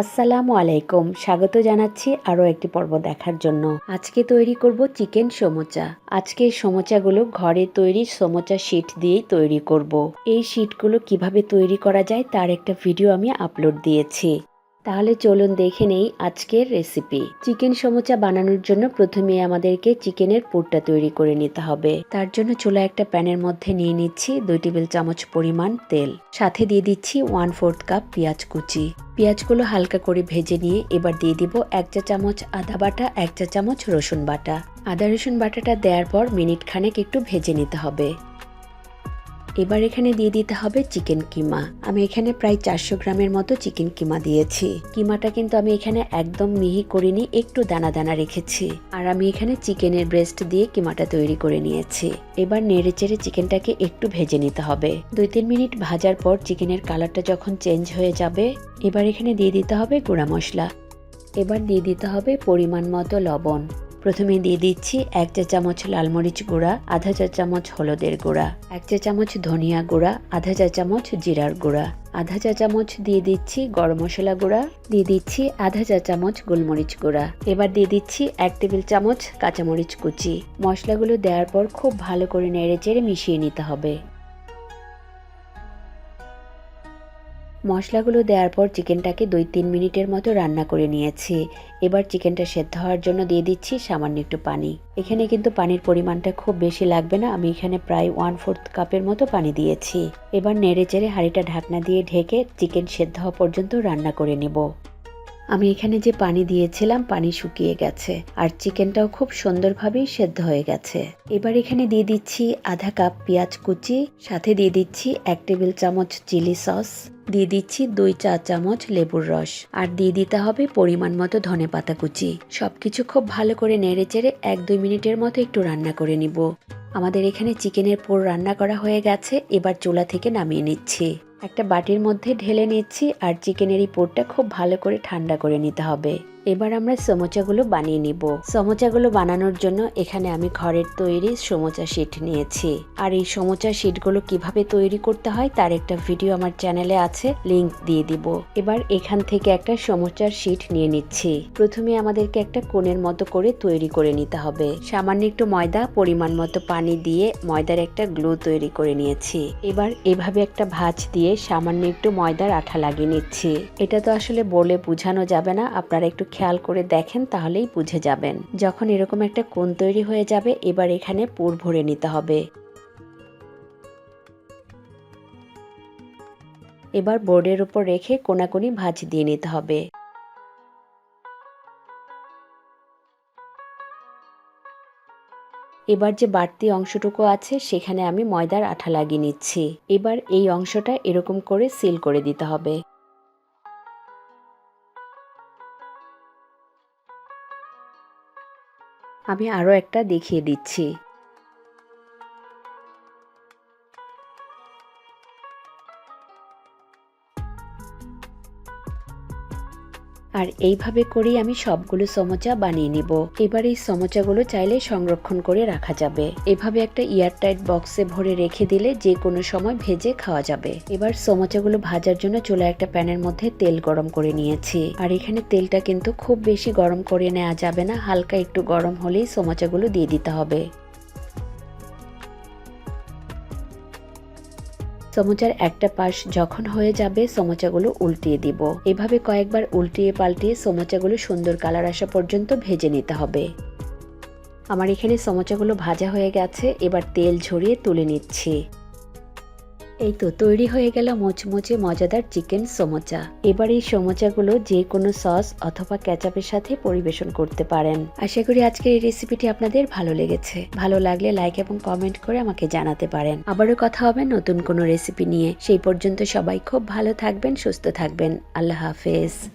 আসসালামু আলাইকুম। স্বাগত জানাচ্ছি আরও একটি পর্ব দেখার জন্য। আজকে তৈরি করব চিকেন সমোচা। আজকে সমোচাগুলো ঘরে তৈরি সমোচা শিট দিয়েই তৈরি করব। এই শিটগুলো কীভাবে তৈরি করা যায় তার একটা ভিডিও আমি আপলোড দিয়েছি। তাহলে চলুন দেখে নেই আজকের রেসিপি চিকেন সমোচা বানানোর জন্য প্রথমে আমাদেরকে চিকেনের পুরটা তৈরি করে নিতে হবে। তার জন্য চুলা একটা প্যানের মধ্যে নিয়ে নিচ্ছি দুই টেবিল চামচ পরিমাণ তেল। সাথে দিয়ে দিচ্ছি ওয়ান ফোর্থ কাপ পেঁয়াজ কুচি। পেঁয়াজগুলো হালকা করে ভেজে নিয়ে এবার দিয়ে দিব এক চা চামচ আদা বাটা, এক চা চামচ রসুন বাটা। আদা রসুন বাটাটা দেওয়ার পর মিনিট খানেক একটু ভেজে নিতে হবে। এবার এখানে দিয়ে দিতে হবে চিকেন কিমা। আমি এখানে প্রায় চারশো গ্রামের মতো চিকেন কিমা দিয়েছি। কিমাটা কিন্তু আমি এখানে একদম মিহি করিনি, একটু দানা দানা রেখেছি। আর আমি এখানে চিকেনের ব্রেস্ট দিয়ে কিমাটা তৈরি করে নিয়েছি। এবার নেড়ে চেড়ে চিকেনটাকে একটু ভেজে নিতে হবে। দুই তিন মিনিট ভাজার পর চিকেনের কালারটা যখন চেঞ্জ হয়ে যাবে, এবার এখানে দিয়ে দিতে হবে গুঁড়া মশলা। এবার দিয়ে দিতে হবে পরিমাণ মতো লবণ। প্রথমে দিয়ে দিচ্ছি এক চা চামচ লাল মরিচ গুঁড়া, আধা চা চামচ হলুদের গুঁড়া, এক চা চামচ ধনিয়া গুঁড়া, আধা চা চামচ জিরার গুঁড়া, আধা চা চামচ দিয়ে দিচ্ছি গরম মশলা গুঁড়া, দিয়ে দিচ্ছি আধা চা চামচ গোলমরিচ গুঁড়া। এবার দিয়ে দিচ্ছি এক টেবিল চামচ কাঁচামরিচ কুচি। মশলাগুলো দেওয়ার পর খুব ভালো করে নেড়ে চেড়ে মিশিয়ে নিতে হবে। মশলাগুলো দেওয়ার পর চিকেনটাকে দুই তিন মিনিটের মতো রান্না করে নিয়েছি। এবার চিকেনটা সেদ্ধ হওয়ার জন্য দিয়ে দিচ্ছি সামান্য একটু পানি। এখানে কিন্তু পানির পরিমাণটা খুব বেশি লাগবে না, আমি এখানে প্রায় ওয়ান ফোর্থ কাপের মতো পানি দিয়েছি। এবার নেড়ে চেড়ে হাঁড়িটা ঢাকনা দিয়ে ঢেকে চিকেন সেদ্ধ হওয়া পর্যন্ত রান্না করে নেব। আমি এখানে যে পানি দিয়েছিলাম, পানি শুকিয়ে গেছে। আর চিকেনটাও খুব সুন্দরভাবেই সেদ্ধ হয়ে গেছে। এবার এখানে দিয়ে দিচ্ছি আধা কাপ পেঁয়াজ কুচি, সাথে দিয়ে দিচ্ছি এক টেবিল চামচ চিলি সস, দিয়ে দিচ্ছি দুই চা চামচ লেবুর রস, আর দিয়ে দিতে হবে পরিমাণ মতো ধনে পাতা কুচি। সবকিছু খুব ভালো করে নেড়ে চেড়ে এক দুই মিনিটের মতো একটু রান্না করে নিব। আমাদের এখানে চিকেনের পোর রান্না করা হয়ে গেছে, এবার চুলা থেকে নামিয়ে নিচ্ছি। একটা বাটির মধ্যে ঢেলে নিচ্ছি আর চিকেনের এই পোরটা খুব ভালো করে ঠান্ডা করে নিতে হবে। এবার আমরা সমোচাগুলো বানিয়ে নিব। সমোচাগুলো বানানোর জন্য এখানে আমি ঘরের তৈরি সমোচা শিট নিয়েছি। আর এই সমোচা শিটগুলো কীভাবে তৈরি করতে হয় তার একটা ভিডিও আমার চ্যানেলে আছে লিংক দিয়ে দিব। এবার এখান থেকে একটা সমোচার শিট নিয়ে নিচ্ছি। প্রথমে আমাদেরকে একটা কোণের মতো করে তৈরি করে নিতে হবে। সামান্য একটু ময়দা, পরিমাণ মতো পানি দিয়ে ময়দার একটা গ্লু তৈরি করে নিয়েছি। এবার এভাবে একটা ভাঁজ দিয়ে সামান্য একটু ময়দার আঠা লাগিয়ে নিচ্ছি। এটা তো আসলে বলে বোঝানো যাবে না, আপনারা একটু খেয়াল করে দেখেন তাহলেই বুঝে যাবেন। যখন এরকম একটা কোণ তৈরি হয়ে যাবে, এবার এখানে পুর ভরে নিতে হবে। এবার বোর্ডের উপর রেখে কোনাকুনি ভাঁজ দিয়ে নিতে হবে। এবার যে বাড়তি অংশটুকু আছে, সেখানে আমি ময়দার আঠা লাগিয়ে নিচ্ছি। এবার এই অংশটা এরকম করে সিল করে দিতে হবে। আমি আরও একটা দেখিয়ে দিচ্ছি। আর এইভাবে করেই আমি সবগুলো সমোচা বানিয়ে নিব। এবার এই সমোচাগুলো চাইলে সংরক্ষণ করে রাখা যাবে। এভাবে একটা এয়ারটাইট বক্সে ভরে রেখে দিলে যে কোনো সময় ভেজে খাওয়া যাবে। এবার সমোচাগুলো ভাজার জন্য চুলা একটা প্যানের মধ্যে তেল গরম করে নিয়েছি। আর এখানে তেলটা কিন্তু খুব বেশি গরম করে নেওয়া যাবে না, হালকা একটু গরম হলেই সমোচাগুলো দিয়ে দিতে হবে। সমোচার একটা পাশ যখন হয়ে যাবে সমোচাগুলো উল্টিয়ে দিব। এভাবে কয়েকবার উল্টিয়ে পাল্টিয়ে সমোচাগুলো সুন্দর কালার আসা পর্যন্ত ভেজে নিতে হবে। আমার এখানে সমোচাগুলো ভাজা হয়ে গেছে, এবার তেল ঝরিয়ে তুলে নিচ্ছি। এই তো তৈরি হয়ে গেল মোচমোচে মজাদার চিকেন সমোচা। এবার এই সমোচাগুলো যে কোনো সস অথবা ক্যাচাপের সাথে পরিবেশন করতে পারেন। আশা করি আজকের এই রেসিপিটি আপনাদের ভালো লেগেছে। ভালো লাগলে লাইক এবং কমেন্ট করে আমাকে জানাতে পারেন। আবারও কথা হবে নতুন কোনো রেসিপি নিয়ে। সেই পর্যন্ত সবাই খুব ভালো থাকবেন, সুস্থ থাকবেন। আল্লাহ হাফেজ।